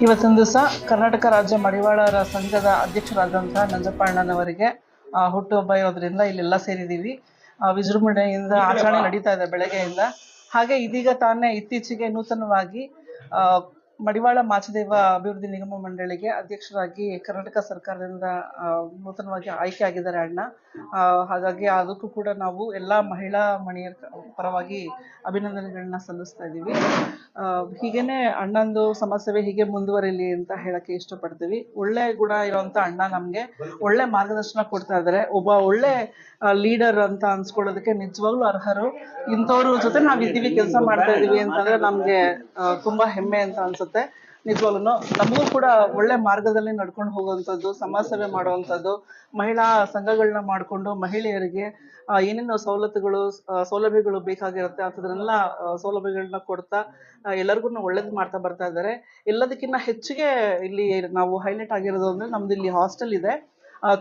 ಇವತ್ತಿನ ದಿವಸ ಕರ್ನಾಟಕ ರಾಜ್ಯ ಮಡಿವಾಳರ ಸಂಘದ ಅಧ್ಯಕ್ಷರಾದಂತಹ ನಂಜಪ್ಪ ಅಣ್ಣನವರಿಗೆ ಆ, ಹುಟ್ಟುಹಬ್ಬ ಇರೋದ್ರಿಂದ ಇಲ್ಲೆಲ್ಲ ಸೇರಿದ್ದೀವಿ. ವಿಜೃಂಭಣೆಯಿಂದ ಆಚರಣೆ ನಡೀತಾ ಇದೆ ಬೆಳಗ್ಗೆಯಿಂದ. ಹಾಗೆ ಇದೀಗ ತಾನೇ ಇತ್ತೀಚೆಗೆ ನೂತನವಾಗಿ ಮಡಿವಾಳ ಮಾಚದೇವ ಅಭಿವೃದ್ಧಿ ನಿಗಮ ಮಂಡಳಿಗೆ ಅಧ್ಯಕ್ಷರಾಗಿ ಕರ್ನಾಟಕ ಸರ್ಕಾರದಿಂದ ನೂತನವಾಗಿ ಆಯ್ಕೆ ಆಗಿದ್ದಾರೆ ಅಣ್ಣ. ಹಾಗಾಗಿ ಅದಕ್ಕೂ ಕೂಡ ನಾವು ಎಲ್ಲ ಮಹಿಳಾ ಮಣಿಯರ ಪರವಾಗಿ ಅಭಿನಂದನೆಗಳನ್ನ ಸಲ್ಲಿಸ್ತಾ ಇದ್ದೀವಿ. ಹೀಗೇನೆ ಅಣ್ಣಂದು ಸಮಸ್ಯೆ ಹೀಗೆ ಮುಂದುವರಿಲಿ ಅಂತ ಹೇಳಕ್ಕೆ ಇಷ್ಟಪಡ್ತೀವಿ. ಒಳ್ಳೆ ಗುಣ ಇರುವಂತ ಅಣ್ಣ ನಮ್ಗೆ ಒಳ್ಳೆ ಮಾರ್ಗದರ್ಶನ ಕೊಡ್ತಾ ಇದ್ದಾರೆ. ಒಬ್ಬ ಒಳ್ಳೆ ಲೀಡರ್ ಅಂತ ಅನ್ಸ್ಕೊಳ್ಳೋದಕ್ಕೆ ನಿಜವಾಗ್ಲೂ ಅರ್ಹರು. ಇಂಥವ್ರ ಜೊತೆ ನಾವ್ ಇದ್ದೀವಿ ಕೆಲಸ ಮಾಡ್ತಾ ಇದೀವಿ ಅಂತಂದ್ರೆ ನಮ್ಗೆ ತುಂಬಾ ಹೆಮ್ಮೆ ಅಂತ ಅನ್ಸುತ್ತೆ. ನಿಜವಾಗ್ಲೂ ನಮಗೂ ಕೂಡ ಒಳ್ಳೆ ಮಾರ್ಗದಲ್ಲಿ ನಡ್ಕೊಂಡು ಹೋಗುವಂಥದ್ದು ಸಮಾಜ ಸೇವೆ ಮಾಡುವಂಥದ್ದು ಮಹಿಳಾ ಸಂಘಗಳನ್ನ ಮಾಡಿಕೊಂಡು ಮಹಿಳೆಯರಿಗೆ ಏನೇನು ಸವಲತ್ತುಗಳು ಸೌಲಭ್ಯಗಳು ಬೇಕಾಗಿರುತ್ತೆ ಅಂಥದ್ರೆಲ್ಲ ಆ, ಸೌಲಭ್ಯಗಳನ್ನ ಕೊಡ್ತಾ ಎಲ್ಲರಿಗೂ ಒಳ್ಳೇದು ಮಾಡ್ತಾ ಬರ್ತಾ ಇದ್ದಾರೆ. ಎಲ್ಲದಕ್ಕಿಂತ ಹೆಚ್ಚಿಗೆ ಇಲ್ಲಿ ನಾವು ಹೈಲೈಟ್ ಆಗಿರೋದು ಅಂದ್ರೆ ನಮ್ದು ಇಲ್ಲಿ ಹಾಸ್ಟೆಲ್ ಇದೆ.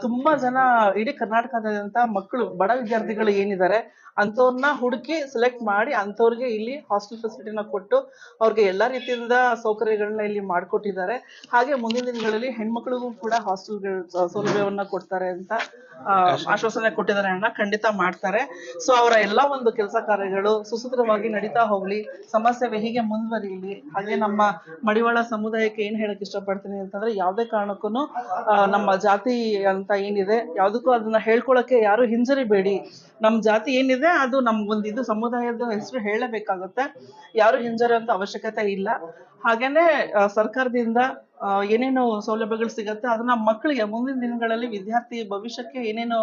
ತುಂಬಾ ಜನ ಇಡೀ ಕರ್ನಾಟಕದಾದ್ಯಂತ ಮಕ್ಕಳು ಬಡ ವಿದ್ಯಾರ್ಥಿಗಳು ಏನಿದ್ದಾರೆ ಅಂಥವ್ರನ್ನ ಹುಡುಕಿ ಸೆಲೆಕ್ಟ್ ಮಾಡಿ ಅಂಥವ್ರಿಗೆ ಇಲ್ಲಿ ಹಾಸ್ಟೆಲ್ ಫೆಸಿಲಿಟಿನ ಕೊಟ್ಟು ಅವ್ರಿಗೆ ಎಲ್ಲಾ ರೀತಿಯಿಂದ ಸೌಕರ್ಯಗಳನ್ನ ಇಲ್ಲಿ ಮಾಡಿಕೊಟ್ಟಿದ್ದಾರೆ. ಹಾಗೆ ಮುಂದಿನ ದಿನಗಳಲ್ಲಿ ಹೆಣ್ಮಕ್ಳಿಗೂ ಕೂಡ ಹಾಸ್ಟೆಲ್ಗಳ ಸೌಲಭ್ಯವನ್ನ ಕೊಡ್ತಾರೆ ಅಂತ ಆ, ಆಶ್ವಾಸನೆ ಕೊಟ್ಟಿದ್ದಾರೆ ಅಣ್ಣ. ಖಂಡಿತ ಮಾಡ್ತಾರೆ. ಸೊ ಅವರ ಎಲ್ಲಾ ಒಂದು ಕೆಲಸ ಕಾರ್ಯಗಳು ಸುಸೂತ್ರವಾಗಿ ನಡೀತಾ ಹೋಗ್ಲಿ ಸಮಸ್ಯೆ ಹೀಗೆ ಮುಂದುವರಿಯಲಿ ಹಾಗೆ ನಮ್ಮ ಮಡಿವಾಳ ಸಮುದಾಯಕ್ಕೆ ಏನ್ ಹೇಳಕ್ ಇಷ್ಟಪಡ್ತೀನಿ ಅಂತಂದ್ರೆ ಯಾವುದೇ ಕಾರಣಕ್ಕೂ ನಮ್ಮ ಜಾತಿ ಅಂತ ಏನಿದೆ, ಯಾವುದಕ್ಕೂ ಅದನ್ನ ಹೇಳ್ಕೊಳಕ್ಕೆ ಯಾರು ಹಿಂಜರಿಬೇಡಿ ನಮ್ ಜಾತಿ ಏನಿದೆ, ಅದು ನಮ್ಗೊಂದಿದು ಸಮುದಾಯದ ಹೆಸರು ಹೇಳಬೇಕಾಗುತ್ತೆ. ಯಾರು ಹಿಂಜರಿಯುವಂತ ಅವಶ್ಯಕತೆ ಇಲ್ಲ. ಹಾಗೇನೆ ಆ, ಸರ್ಕಾರದಿಂದ ಏನೇನು ಸೌಲಭ್ಯಗಳು ಸಿಗತ್ತೆ ಅದನ್ನ ಮಕ್ಕಳಿಗೆ ಮುಂದಿನ ದಿನಗಳಲ್ಲಿ ವಿದ್ಯಾರ್ಥಿ ಭವಿಷ್ಯಕ್ಕೆ ಏನೇನು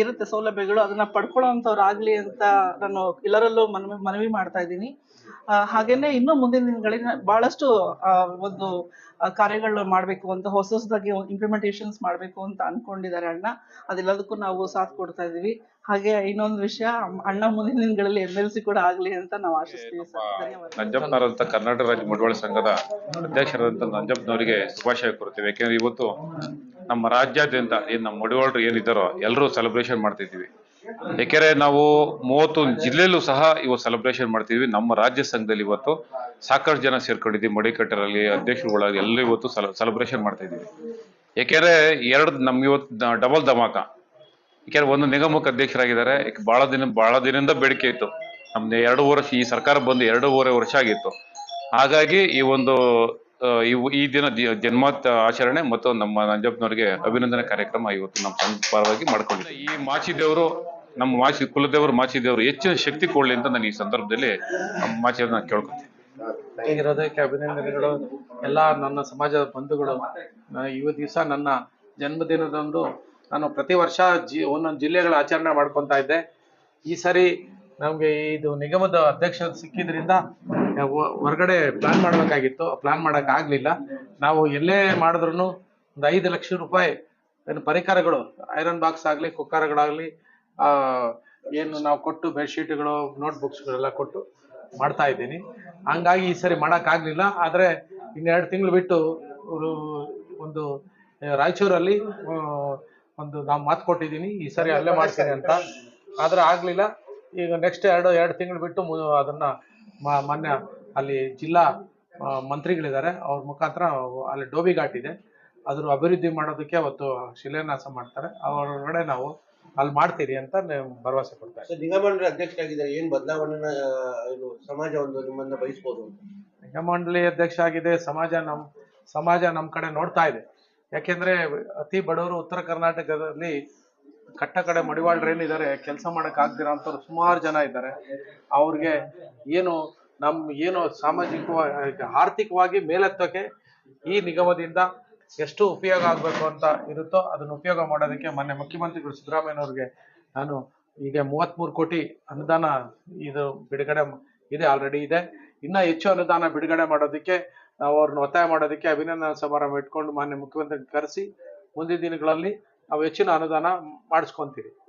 ಇರುತ್ತೆ ಸೌಲಭ್ಯಗಳು ಅದನ್ನ ಪಡ್ಕೊಳ್ಳೋಂಥವ್ರಾಗ್ಲಿ ಅಂತ ನಾನು ಎಲ್ಲರಲ್ಲೂ ಮನವಿ ಮನವಿ ಮಾಡ್ತಾ ಇದ್ದೀನಿ. ಹಾಗೇನೆ ಇನ್ನು ಮುಂದಿನ ದಿನಗಳಲ್ಲಿ ಬಹಳಷ್ಟು ಒಂದು ಕಾರ್ಯಗಳು ಮಾಡ್ಬೇಕು ಅಂತ ಹೊಸ ಹೊಸದಾಗಿ ಇಂಪ್ಲಿಮೆಂಟೇಷನ್ಸ್ ಮಾಡ್ಬೇಕು ಅಂತ ಅನ್ಕೊಂಡಿದ್ದಾರೆ ಅಣ್ಣ. ಅದೆಲ್ಲದಕ್ಕೂ ನಾವು ಸಾಥ್ ಕೊಡ್ತಾ ಇದೀವಿ ಹಾಗೆ ಇನ್ನೊಂದು ವಿಷಯ ಅಣ್ಣ ಮುಂದಿನ ದಿನಗಳಲ್ಲಿ ಎಂ ಎಲ್ ಸಿ ಕೂಡ ಆಗ್ಲಿ ಅಂತ ನಾವು ಆಶಿಸ್ತೀವಿ ಸರ್. ಧನ್ಯವಾದ ಕರ್ನಾಟಕ ರಾಜ್ಯ ಸಂಘದ ಅಧ್ಯಕ್ಷರಾದಂಥ ನಂಜಪ್ಪನವರಿಗೆ ಶುಭಾಶಯ ಕೊಡ್ತೀವಿ ಯಾಕೆಂದ್ರೆ ಇವತ್ತು ನಮ್ಮ ರಾಜ್ಯಾದ್ಯಂತ ಏನ್ ನಮ್ಮ ಮಡಿವಾಳರು ಏನಿದ್ದಾರೋ ಎಲ್ಲರೂ ಸೆಲೆಬ್ರೇಷನ್ ಮಾಡ್ತಿದ್ದೀವಿ. ಏಕೆಂದರೆ ನಾವು ಮೂವತ್ತೊಂದು ಜಿಲ್ಲೆಯಲ್ಲೂ ಸಹ ಇವತ್ತು ಸೆಲೆಬ್ರೇಷನ್ ಮಾಡ್ತಿದ್ವಿ ನಮ್ಮ ರಾಜ್ಯ ಸಂಘದಲ್ಲಿ ಇವತ್ತು ಸಾಕಷ್ಟು ಜನ ಸೇರ್ಕೊಂಡಿದ್ದೀವಿ. ಮಡಿಕಟ್ಟರಲ್ಲಿ ಅಧ್ಯಕ್ಷರುಗಳಾಗಿ ಎಲ್ಲರೂ ಇವತ್ತು ಸೆಲೆಬ್ರೇಷನ್ ಮಾಡ್ತಾ ಯಾಕೆಂದ್ರೆ ಎರಡು ನಮ್ಗೆ ಇವತ್ತು ಡಬಲ್ ಧಮಾಕ. ಯಾಕೆಂದ್ರೆ ಒಂದು ನಿಗಮಕ್ಕೆ ಅಧ್ಯಕ್ಷರಾಗಿದ್ದಾರೆ. ಭಾಳ ದಿನ, ಬಹಳ ದಿನದಿಂದ ಬೇಡಿಕೆ ಇತ್ತು. ನಮ್ದು ಎರಡು ವರ್ಷ ಈ ಸರ್ಕಾರ ಬಂದು ಎರಡೂವರೆ ವರ್ಷ ಆಗಿತ್ತು. ಹಾಗಾಗಿ ಈ ಒಂದು ಈ ದಿನ ಜನ್ಮ ಆಚರಣೆ ಮತ್ತು ನಮ್ಮ ನಂಜಪ್ಪನವರಿಗೆ ಅಭಿನಂದನೆ ಕಾರ್ಯಕ್ರಮ ಇವತ್ತು ನಮ್ಮ ಪರವಾಗಿ ಮಾಡ್ಕೊಂಡಿದ್ದೀವಿ. ಈ ಮಾಚಿದೇವರು, ನಮ್ಮ ಮಾಚಿ, ಕುಲದೇವರು ಮಾಚಿದೇವರು ಹೆಚ್ಚಿನ ಶಕ್ತಿ ಕೊಡ್ಲಿ ಅಂತ ನಾನು ಈ ಸಂದರ್ಭದಲ್ಲಿ ಮಾಚಿಯವ್ರನ್ನ ಕೇಳ್ಕೊತೀನಿ. ಹೀಗಿರೋದಕ್ಕೆ ಅಭಿನಂದನೆಗಳು. ಎಲ್ಲ ನನ್ನ ಸಮಾಜದ ಬಂಧುಗಳು. ಇವ ದಿವಸ ನನ್ನ ಜನ್ಮದಿನದಂದು ನಾನು ಪ್ರತಿ ವರ್ಷ ಜಿ, ಒಂದೊಂದು ಜಿಲ್ಲೆಗಳ ಆಚರಣೆ ಮಾಡ್ಕೊತಾ ಇದ್ದೆ. ಈ ಸರಿ ನಮಗೆ ಇದು ನಿಗಮದ ಅಧ್ಯಕ್ಷ ಸಿಕ್ಕಿದ್ರಿಂದ ಹೊರಗಡೆ ಪ್ಲಾನ್ ಮಾಡಬೇಕಾಗಿತ್ತು. ಪ್ಲಾನ್ ಮಾಡಕ್ ಆಗ್ಲಿಲ್ಲ. ನಾವು ಎಲ್ಲೇ ಮಾಡಿದ್ರು ಒಂದು ಐದು ಲಕ್ಷ ರೂಪಾಯಿ ಏನು ಪರಿಕರಗಳು ಐರನ್ ಬಾಕ್ಸ್ ಆಗಲಿ, ಕುಕ್ಕರ್ಗಳಾಗಲಿ ಏನು ನಾವು ಕೊಟ್ಟು ಬೆಡ್ಶೀಟ್ಗಳು ನೋಟ್ ಬುಕ್ಸ್ಗಳೆಲ್ಲ ಕೊಟ್ಟು ಮಾಡ್ತಾ ಇದ್ದೀನಿ. ಹಂಗಾಗಿ ಈ ಸರಿ ಮಾಡಕ್ ಆಗ್ಲಿಲ್ಲ. ಆದ್ರೆ ಇನ್ನೆರಡು ತಿಂಗಳು ಬಿಟ್ಟು ಒಂದು ರಾಯಚೂರಲ್ಲಿ ಒಂದು ನಾವು ಮಾತು ಕೊಟ್ಟಿದ್ದೀನಿ. ಈ ಸರಿ ಅಲ್ಲೇ ಮಾಡ್ತೀನಿ ಅಂತ. ಆದ್ರೆ ಆಗ್ಲಿಲ್ಲ. ಈಗ ನೆಕ್ಸ್ಟ್ ಎರಡು ಎರಡು ತಿಂಗಳು ಬಿಟ್ಟು ಅದನ್ನ ಮ- ಮೊನ್ನೆ ಅಲ್ಲಿ ಜಿಲ್ಲಾ ಮಂತ್ರಿಗಳಿದ್ದಾರೆ. ಅವ್ರ ಮುಖಾಂತರ ಅಲ್ಲಿ ಡೋಬಿ ಘಾಟ್ ಇದೆ. ಅದ್ರ ಅಭಿವೃದ್ಧಿ ಮಾಡೋದಕ್ಕೆ ಅವತ್ತು ಶಿಲಾನ್ಯಾಸ ಮಾಡ್ತಾರೆ. ಅವರೊಳಗಡೆ ನಾವು ಅಲ್ಲಿ ಮಾಡ್ತೀರಿ ಅಂತ ಭರವಸೆ ಕೊಡ್ತಾರೆ ನಿಗಮಮಂಡಳಿ ಅಧ್ಯಕ್ಷರಾಗಿದ್ದಾರೆ. ಏನು ಬದಲಾವಣೆನ ಸಮಾಜ ಒಂದು ನಿಮ್ಮನ್ನ ಬಯಸ್ಬೋದು ನಿಗಮಮಂಡಳಿ ಅಧ್ಯಕ್ಷ ಆಗಿದೆ. ಸಮಾಜ ನಮ್ ಸಮಾಜ ನಮ್ ಕಡೆ ನೋಡ್ತಾ ಇದೆ. ಯಾಕೆಂದ್ರೆ ಅತಿ ಬಡವರು ಉತ್ತರ ಕರ್ನಾಟಕದಲ್ಲಿ ಕಟ್ಟ ಕಡೆ ಮಡಿವಾಳ್ರೇನಿದ್ದಾರೆ ಕೆಲಸ ಮಾಡಕ್ ಆಗ್ದಿರೋ ಅಂತವ್ರು ಸುಮಾರು ಜನ ಇದ್ದಾರೆ. ಅವ್ರಿಗೆ ಏನು ನಮ್ ಏನು ಸಾಮಾಜಿಕವಾಗಿ ಆರ್ಥಿಕವಾಗಿ ಮೇಲೆತ್ತೋಕೆ ಈ ನಿಗಮದಿಂದ ಎಷ್ಟು ಉಪಯೋಗ ಆಗ್ಬೇಕು ಅಂತ ಇರುತ್ತೋ ಅದನ್ನ ಉಪಯೋಗ ಮಾಡೋದಕ್ಕೆ ಮೊನ್ನೆ ಮುಖ್ಯಮಂತ್ರಿಗಳು ಸಿದ್ದರಾಮಯ್ಯನವ್ರಿಗೆ ನಾನು ಈಗ ಮೂವತ್ಮೂರು ಕೋಟಿ ಅನುದಾನ ಇದು ಬಿಡುಗಡೆ ಇದೆ ಆಲ್ರೆಡಿ ಇದೆ. ಇನ್ನ ಹೆಚ್ಚು ಅನುದಾನ ಬಿಡುಗಡೆ ಮಾಡೋದಕ್ಕೆ ನಾವು ಅವ್ರನ್ನ ಒತ್ತಾಯ ಮಾಡೋದಕ್ಕೆ ಅಭಿನಂದನಾ ಸಮಾರಂಭ ಇಟ್ಕೊಂಡು ಮಾನ್ಯ ಮುಖ್ಯಮಂತ್ರಿ ಕರೆಸಿ ಮುಂದಿನ ದಿನಗಳಲ್ಲಿ ನಾವು ಹೆಚ್ಚಿನ ಅನುದಾನ ಮಾಡಿಸ್ಕೊಂತೀವಿ.